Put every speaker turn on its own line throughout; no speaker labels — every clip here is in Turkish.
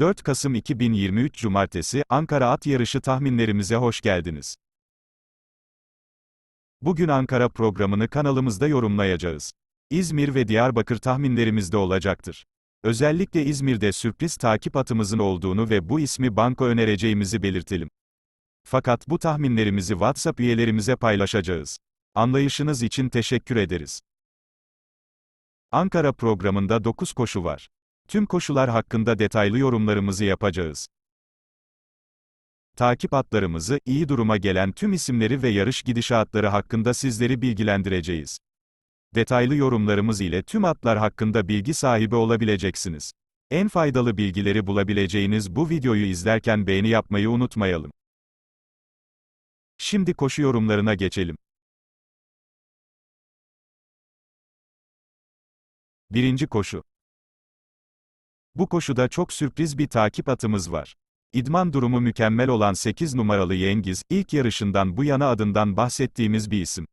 4 Kasım 2023 Cumartesi, Ankara At Yarışı tahminlerimize hoş geldiniz. Bugün Ankara programını kanalımızda yorumlayacağız. İzmir ve Diyarbakır tahminlerimizde olacaktır. Özellikle İzmir'de sürpriz takip atımızın olduğunu ve bu ismi banko önereceğimizi belirtelim. Fakat bu tahminlerimizi WhatsApp üyelerimize paylaşacağız. Anlayışınız için teşekkür ederiz. Ankara programında 9 koşu var. Tüm koşular hakkında detaylı yorumlarımızı yapacağız. Takip atlarımızı, iyi duruma gelen tüm isimleri ve yarış gidişatları hakkında sizleri bilgilendireceğiz. Detaylı yorumlarımız ile tüm atlar hakkında bilgi sahibi olabileceksiniz. En faydalı bilgileri bulabileceğiniz bu videoyu izlerken beğeni yapmayı unutmayalım. Şimdi koşu yorumlarına geçelim. Birinci koşu. Bu koşuda çok sürpriz bir takip atımız var. İdman durumu mükemmel olan 8 numaralı Yengiz, ilk yarışından bu yana adından bahsettiğimiz bir isim.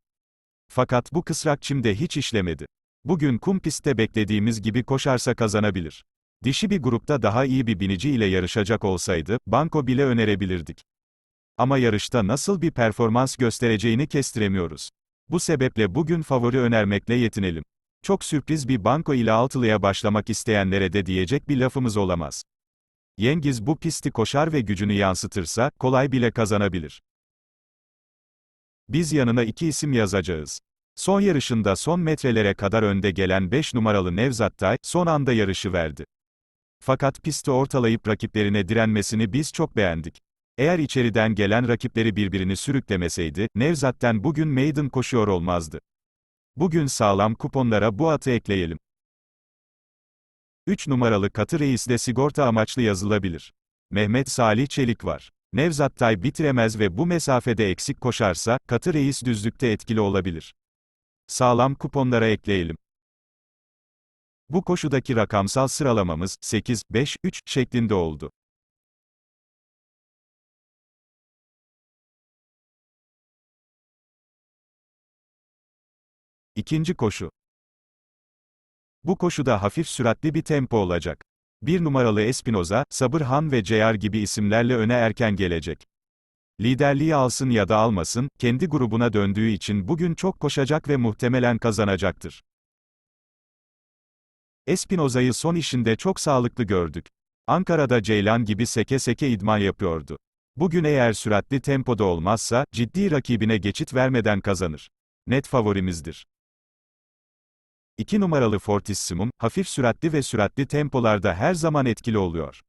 Fakat bu kısrak çimde hiç işlemedi. Bugün kum pistte beklediğimiz gibi koşarsa kazanabilir. Dişi bir grupta daha iyi bir binici ile yarışacak olsaydı, banko bile önerebilirdik. Ama yarışta nasıl bir performans göstereceğini kestiremiyoruz. Bu sebeple bugün favori önermekle yetinelim. Çok sürpriz bir banko ile altılıya başlamak isteyenlere de diyecek bir lafımız olamaz. Yengiz bu pisti koşar ve gücünü yansıtırsa, kolay bile kazanabilir. Biz yanına iki isim yazacağız. Son yarışında son metrelere kadar önde gelen 5 numaralı Nevzat Tay, son anda yarışı verdi. Fakat pisti ortalayıp rakiplerine direnmesini biz çok beğendik. Eğer içeriden gelen rakipleri birbirini sürüklemeseydi, Nevzat'ten bugün maiden koşuyor olmazdı. Bugün sağlam kuponlara bu atı ekleyelim. 3 numaralı katı reis de sigorta amaçlı yazılabilir. Mehmet Salih Çelik var. Nevzat Tay bitiremez ve bu mesafede eksik koşarsa, katı reis düzlükte etkili olabilir. Sağlam kuponlara ekleyelim. Bu koşudaki rakamsal sıralamamız 8, 5, 3 şeklinde oldu. İkinci koşu. Bu koşuda hafif süratli bir tempo olacak. Bir numaralı Espinoza, Sabırhan ve Ceyar gibi isimlerle öne erken gelecek. Liderliği alsın ya da almasın, kendi grubuna döndüğü için bugün çok koşacak ve muhtemelen kazanacaktır. Espinoza'yı son işinde çok sağlıklı gördük. Ankara'da Ceylan gibi seke seke idman yapıyordu. Bugün eğer süratli tempoda olmazsa, ciddi rakibine geçit vermeden kazanır. Net favorimizdir. 2 numaralı Fortissimum, hafif süratli ve süratli tempolarda her zaman etkili oluyor.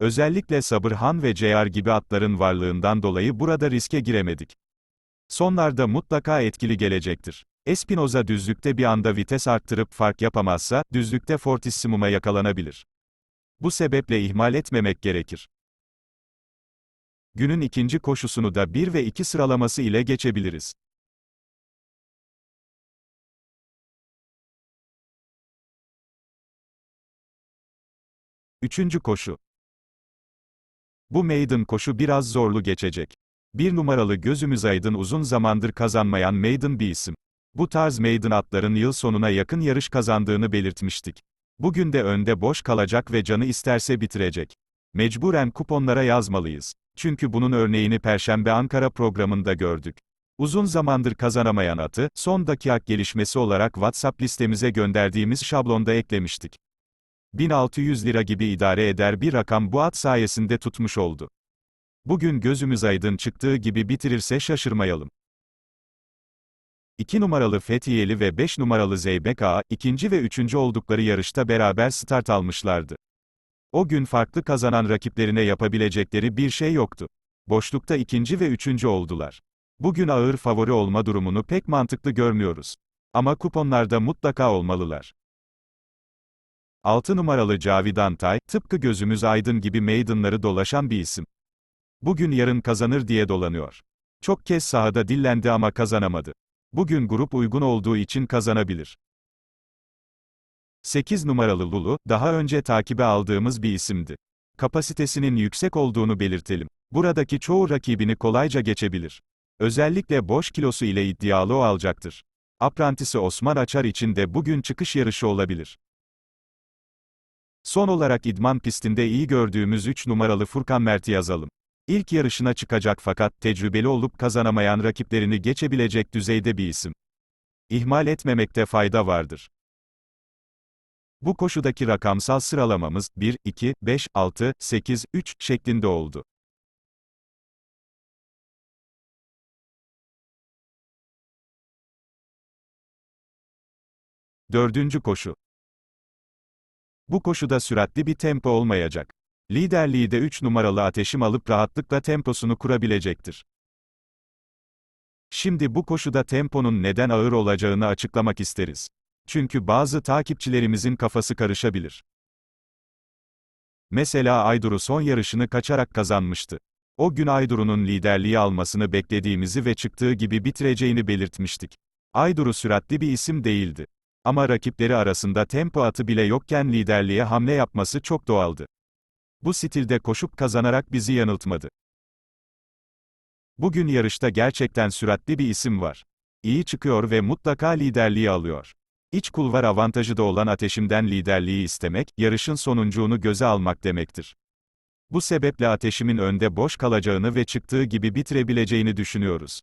Özellikle Sabırhan ve Ceyar gibi atların varlığından dolayı burada riske giremedik. Sonlarda mutlaka etkili gelecektir. Espinoza düzlükte bir anda vites arttırıp fark yapamazsa, düzlükte Fortissimum'a yakalanabilir. Bu sebeple ihmal etmemek gerekir. Günün ikinci koşusunu da 1 ve 2 sıralaması ile geçebiliriz. Üçüncü koşu. Bu maiden koşu biraz zorlu geçecek. Bir numaralı gözümüz aydın uzun zamandır kazanmayan maiden bir isim. Bu tarz maiden atların yıl sonuna yakın yarış kazandığını belirtmiştik. Bugün de önde boş kalacak ve canı isterse bitirecek. Mecburen kuponlara yazmalıyız. Çünkü bunun örneğini Perşembe Ankara programında gördük. Uzun zamandır kazanamayan atı, son dakika gelişmesi olarak WhatsApp listemize gönderdiğimiz şablonda eklemiştik. 1600 lira gibi idare eder bir rakam bu at sayesinde tutmuş oldu. Bugün gözümüz aydın çıktığı gibi bitirirse şaşırmayalım. 2 numaralı Fethiyeli ve 5 numaralı Zeybek Ağa, ikinci ve üçüncü oldukları yarışta beraber start almışlardı. O gün farklı kazanan rakiplerine yapabilecekleri bir şey yoktu. Boşlukta ikinci ve üçüncü oldular. Bugün ağır favori olma durumunu pek mantıklı görmüyoruz. Ama kuponlarda mutlaka olmalılar. 6 numaralı Cavidan Tay, tıpkı gözümüz aydın gibi meydanları dolaşan bir isim. Bugün yarın kazanır diye dolanıyor. Çok kez sahada dillendi ama kazanamadı. Bugün grup uygun olduğu için kazanabilir. 8 numaralı Lulu, daha önce takibe aldığımız bir isimdi. Kapasitesinin yüksek olduğunu belirtelim. Buradaki çoğu rakibini kolayca geçebilir. Özellikle boş kilosu ile iddialı o alacaktır. Aprantisi Osman Açar için de bugün çıkış yarışı olabilir. Son olarak idman pistinde iyi gördüğümüz 3 numaralı Furkan Mert'i yazalım. İlk yarışına çıkacak fakat tecrübeli olup kazanamayan rakiplerini geçebilecek düzeyde bir isim. İhmal etmemekte fayda vardır. Bu koşudaki rakamsal sıralamamız 1, 2, 5, 6, 8, 3 şeklinde oldu. Dördüncü koşu. Bu koşuda süratli bir tempo olmayacak. Liderliği de 3 numaralı ateşim alıp rahatlıkla temposunu kurabilecektir. Şimdi bu koşuda temponun neden ağır olacağını açıklamak isteriz. Çünkü bazı takipçilerimizin kafası karışabilir. Mesela Aydur'u son yarışını kaçarak kazanmıştı. O gün Aydur'un liderliği almasını beklediğimizi ve çıktığı gibi bitireceğini belirtmiştik. Aydur'u süratli bir isim değildi. Ama rakipleri arasında tempo atı bile yokken liderliğe hamle yapması çok doğaldı. Bu stilde koşup kazanarak bizi yanıltmadı. Bugün yarışta gerçekten süratli bir isim var. İyi çıkıyor ve mutlaka liderliği alıyor. İç kulvar avantajı da olan ateşimden liderliği istemek, yarışın sonuncuğunu göze almak demektir. Bu sebeple ateşimin önde boş kalacağını ve çıktığı gibi bitirebileceğini düşünüyoruz.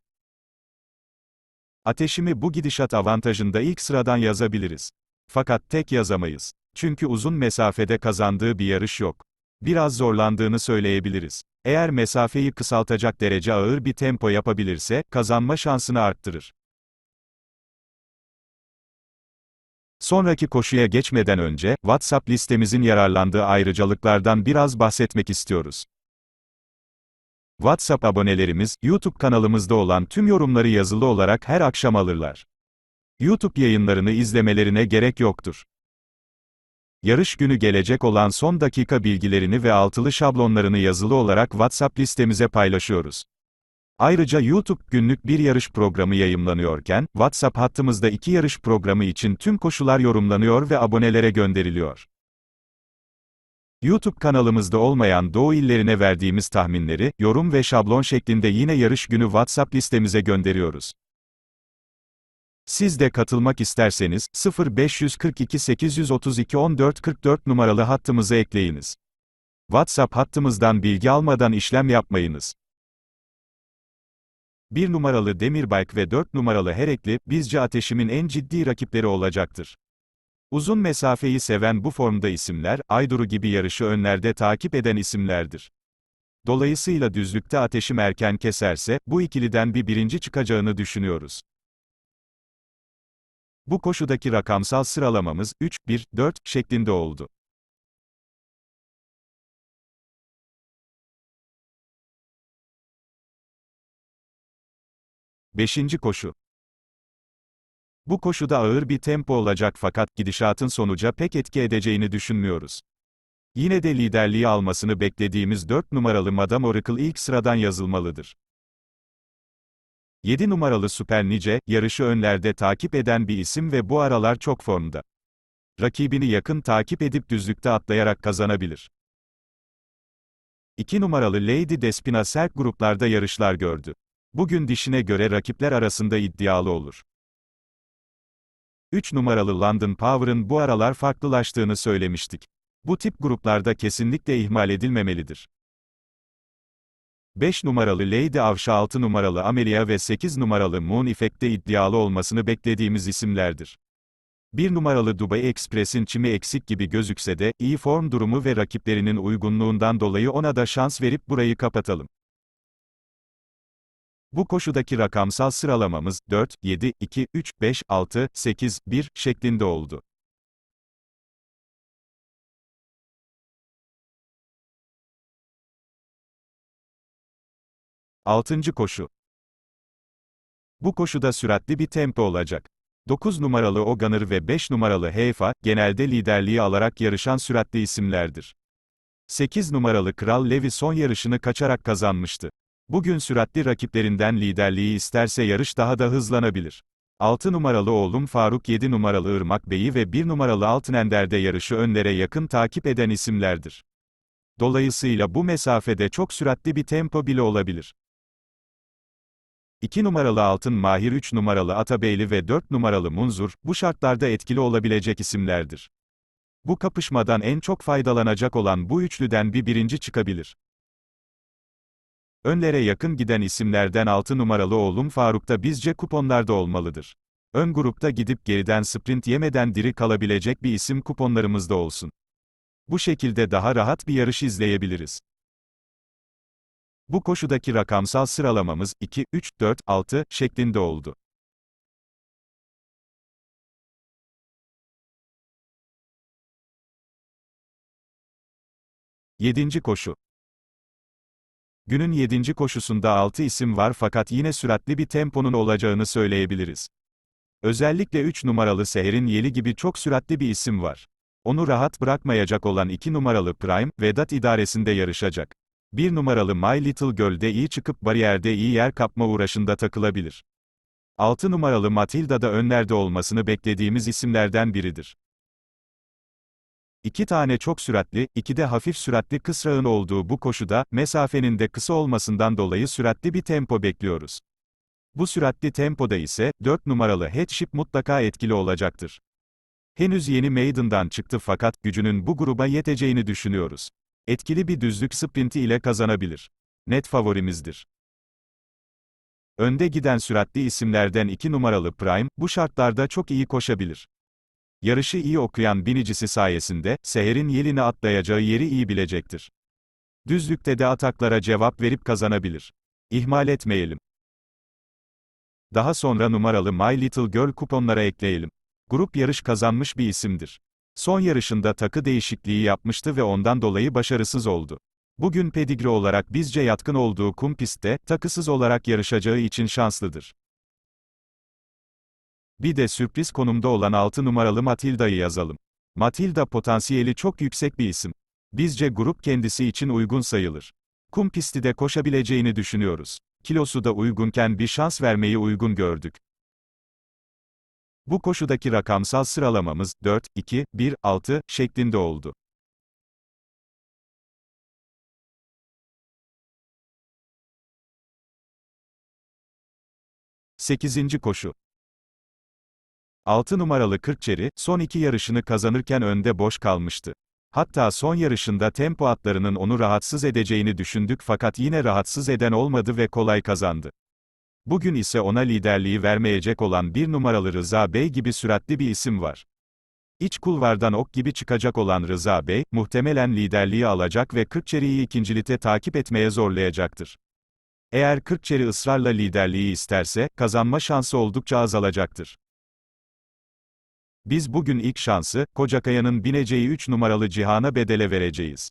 Ateşimi bu gidişat avantajında ilk sıradan yazabiliriz. Fakat tek yazamayız. Çünkü uzun mesafede kazandığı bir yarış yok. Biraz zorlandığını söyleyebiliriz. Eğer mesafeyi kısaltacak derece ağır bir tempo yapabilirse, kazanma şansını arttırır. Sonraki koşuya geçmeden önce, WhatsApp listemizin yararlandığı ayrıcalıklardan biraz bahsetmek istiyoruz. WhatsApp abonelerimiz, YouTube kanalımızda olan tüm yorumları yazılı olarak her akşam alırlar. YouTube yayınlarını izlemelerine gerek yoktur. Yarış günü gelecek olan son dakika bilgilerini ve altılı şablonlarını yazılı olarak WhatsApp listemize paylaşıyoruz. Ayrıca YouTube günlük bir yarış programı yayımlanıyorken, WhatsApp hattımızda iki yarış programı için tüm koşular yorumlanıyor ve abonelere gönderiliyor. YouTube kanalımızda olmayan Doğu illerine verdiğimiz tahminleri, yorum ve şablon şeklinde yine yarış günü WhatsApp listemize gönderiyoruz. Siz de katılmak isterseniz, 0542 832 1444 numaralı hattımıza ekleyiniz. WhatsApp hattımızdan bilgi almadan işlem yapmayınız. 1 numaralı Demirbike ve 4 numaralı Herekli, bizce ateşimin en ciddi rakipleri olacaktır. Uzun mesafeyi seven bu formda isimler, Ayduru gibi yarışı önlerde takip eden isimlerdir. Dolayısıyla düzlükte ateşim erken keserse, bu ikiliden bir birinci çıkacağını düşünüyoruz. Bu koşudaki rakamsal sıralamamız 3, 1, 4 şeklinde oldu. Beşinci koşu. Bu koşuda ağır bir tempo olacak fakat gidişatın sonuca pek etki edeceğini düşünmüyoruz. Yine de liderliği almasını beklediğimiz 4 numaralı Madame Oracle ilk sıradan yazılmalıdır. 7 numaralı Süper Nice, yarışı önlerde takip eden bir isim ve bu aralar çok formda. Rakibini yakın takip edip düzlükte atlayarak kazanabilir. 2 numaralı Lady Despina sert gruplarda yarışlar gördü. Bugün dişine göre rakipler arasında iddialı olur. 3 numaralı London Power'ın bu aralar farklılaştığını söylemiştik. Bu tip gruplarda kesinlikle ihmal edilmemelidir. 5 numaralı Lady Avşa 6 numaralı Amelia ve 8 numaralı Moon Effect'te iddialı olmasını beklediğimiz isimlerdir. 1 numaralı Dubai Express'in çimi eksik gibi gözükse de, iyi form durumu ve rakiplerinin uygunluğundan dolayı ona da şans verip burayı kapatalım. Bu koşudaki rakamsal sıralamamız 4, 7, 2, 3, 5, 6, 8, 1 şeklinde oldu. Altıncı koşu. Bu koşuda süratli bir tempo olacak. 9 numaralı Oganır ve 5 numaralı Heyfa, genelde liderliği alarak yarışan süratli isimlerdir. 8 numaralı Kral Levi son yarışını kaçarak kazanmıştı. Bugün süratli rakiplerinden liderliği isterse yarış daha da hızlanabilir. 6 numaralı oğlum Faruk 7 numaralı Irmak Bey'i ve 1 numaralı Altınender'de yarışı önlere yakın takip eden isimlerdir. Dolayısıyla bu mesafede çok süratli bir tempo bile olabilir. 2 numaralı Altın Mahir 3 numaralı Atabeyli ve 4 numaralı Munzur, bu şartlarda etkili olabilecek isimlerdir. Bu kapışmadan en çok faydalanacak olan bu üçlüden bir birinci çıkabilir. Önlere yakın giden isimlerden 6 numaralı oğlum Faruk da bizce kuponlarda olmalıdır. Ön grupta gidip geriden sprint yemeden diri kalabilecek bir isim kuponlarımızda olsun. Bu şekilde daha rahat bir yarış izleyebiliriz. Bu koşudaki rakamsal sıralamamız 2, 3, 4, 6 şeklinde oldu. Yedinci koşu. Günün 7. koşusunda 6 isim var fakat yine süratli bir temponun olacağını söyleyebiliriz. Özellikle 3 numaralı Seher'in Yeli gibi çok süratli bir isim var. Onu rahat bırakmayacak olan 2 numaralı Prime, Vedat idaresinde yarışacak. 1 numaralı My Little Girl'de iyi çıkıp bariyerde iyi yer kapma uğraşında takılabilir. 6 numaralı Matilda da önlerde olmasını beklediğimiz isimlerden biridir. İki tane çok süratli, iki de hafif süratli kısrağın olduğu bu koşuda, mesafenin de kısa olmasından dolayı süratli bir tempo bekliyoruz. Bu süratli tempoda ise, 4 numaralı Headship mutlaka etkili olacaktır. Henüz yeni Maiden'dan çıktı fakat, gücünün bu gruba yeteceğini düşünüyoruz. Etkili bir düzlük sprinti ile kazanabilir. Net favorimizdir. Önde giden süratli isimlerden 2 numaralı Prime, bu şartlarda çok iyi koşabilir. Yarışı iyi okuyan binicisi sayesinde, Seher'in yelini atlayacağı yeri iyi bilecektir. Düzlükte de ataklara cevap verip kazanabilir. İhmal etmeyelim. Daha sonra numaralı My Little Girl kuponlara ekleyelim. Grup yarış kazanmış bir isimdir. Son yarışında takı değişikliği yapmıştı ve ondan dolayı başarısız oldu. Bugün pedigre olarak bizce yatkın olduğu kum pistte, takısız olarak yarışacağı için şanslıdır. Bir de sürpriz konumda olan 6 numaralı Matilda'yı yazalım. Matilda potansiyeli çok yüksek bir isim. Bizce grup kendisi için uygun sayılır. Kum pisti de koşabileceğini düşünüyoruz. Kilosu da uygunken bir şans vermeyi uygun gördük. Bu koşudaki rakamsal sıralamamız 4, 2, 1, 6 şeklinde oldu. Sekizinci koşu. 6 numaralı Kırkçeri, son iki yarışını kazanırken önde boş kalmıştı. Hatta son yarışında tempo atlarının onu rahatsız edeceğini düşündük fakat yine rahatsız eden olmadı ve kolay kazandı. Bugün ise ona liderliği vermeyecek olan bir numaralı Rıza Bey gibi süratli bir isim var. İç kulvardan ok gibi çıkacak olan Rıza Bey, muhtemelen liderliği alacak ve Kırkçeri'yi ikincilite takip etmeye zorlayacaktır. Eğer Kırkçeri ısrarla liderliği isterse, kazanma şansı oldukça azalacaktır. Biz bugün ilk şansı, Kocakaya'nın bineceği 3 numaralı Cihan'a bedele vereceğiz.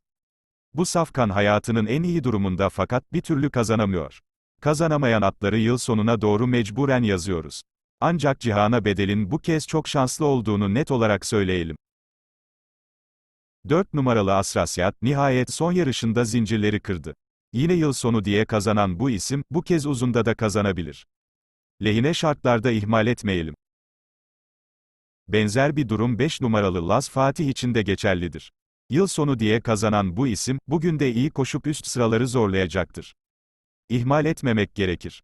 Bu safkan hayatının en iyi durumunda fakat bir türlü kazanamıyor. Kazanamayan atları yıl sonuna doğru mecburen yazıyoruz. Ancak Cihan'a bedelin bu kez çok şanslı olduğunu net olarak söyleyelim. 4 numaralı Asrasyat, nihayet son yarışında zincirleri kırdı. Yine yıl sonu diye kazanan bu isim, bu kez uzunda da kazanabilir. Lehine şartlarda ihmal etmeyelim. Benzer bir durum 5 numaralı Laz Fatih için de geçerlidir. Yıl sonu diye kazanan bu isim, bugün de iyi koşup üst sıraları zorlayacaktır. İhmal etmemek gerekir.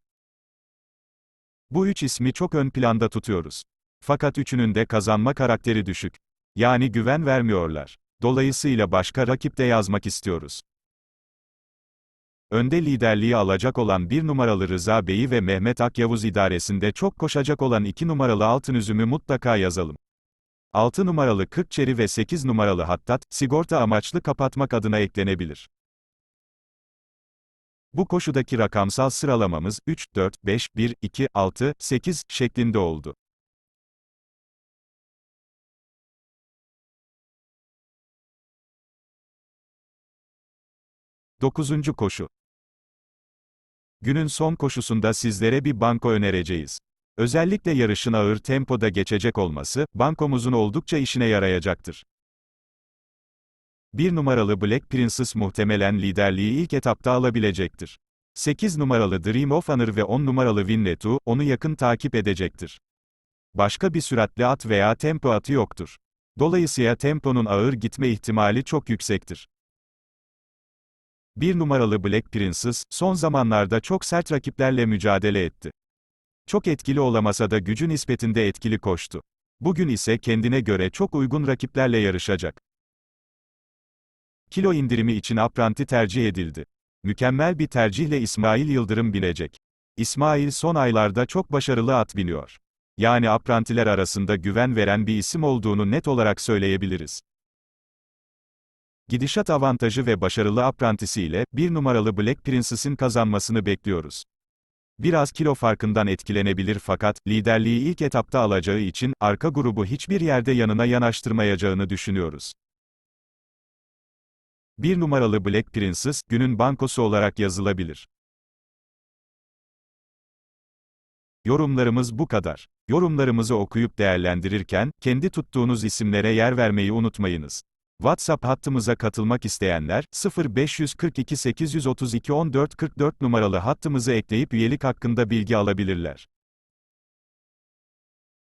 Bu üç ismi çok ön planda tutuyoruz. Fakat üçünün de kazanma karakteri düşük. Yani güven vermiyorlar. Dolayısıyla başka rakip de yazmak istiyoruz. Önde liderliği alacak olan bir numaralı Rıza Bey'i ve Mehmet Akyavuz idaresinde çok koşacak olan iki numaralı Altın Üzüm'ü mutlaka yazalım. 6 numaralı Kırkçeri ve 8 numaralı Hattat, sigorta amaçlı kapatmak adına eklenebilir. Bu koşudaki rakamsal sıralamamız 3, 4, 5, 1, 2, 6, 8 şeklinde oldu. Dokuzuncu koşu. Günün son koşusunda sizlere bir banko önereceğiz. Özellikle yarışın ağır tempoda geçecek olması, bankomuzun oldukça işine yarayacaktır. Bir numaralı Black Princess muhtemelen liderliği ilk etapta alabilecektir. 8 numaralı Dream of Honor ve 10 numaralı Winnetou, onu yakın takip edecektir. Başka bir süratli at veya tempo atı yoktur. Dolayısıyla temponun ağır gitme ihtimali çok yüksektir. Bir numaralı Black Princess, son zamanlarda çok sert rakiplerle mücadele etti. Çok etkili olamasa da gücü nispetinde etkili koştu. Bugün ise kendine göre çok uygun rakiplerle yarışacak. Kilo indirimi için Apranti tercih edildi. Mükemmel bir tercihle İsmail Yıldırım binecek. İsmail son aylarda çok başarılı at biniyor. Yani aprantiler arasında güven veren bir isim olduğunu net olarak söyleyebiliriz. Gidişat avantajı ve başarılı aprantisiyle, bir numaralı Black Princess'in kazanmasını bekliyoruz. Biraz kilo farkından etkilenebilir fakat, liderliği ilk etapta alacağı için, arka grubu hiçbir yerde yanına yanaştırmayacağını düşünüyoruz. Bir numaralı Black Princess, günün bankosu olarak yazılabilir. Yorumlarımız bu kadar. Yorumlarımızı okuyup değerlendirirken, kendi tuttuğunuz isimlere yer vermeyi unutmayınız. WhatsApp hattımıza katılmak isteyenler, 0542 832 1444 numaralı hattımızı ekleyip üyelik hakkında bilgi alabilirler.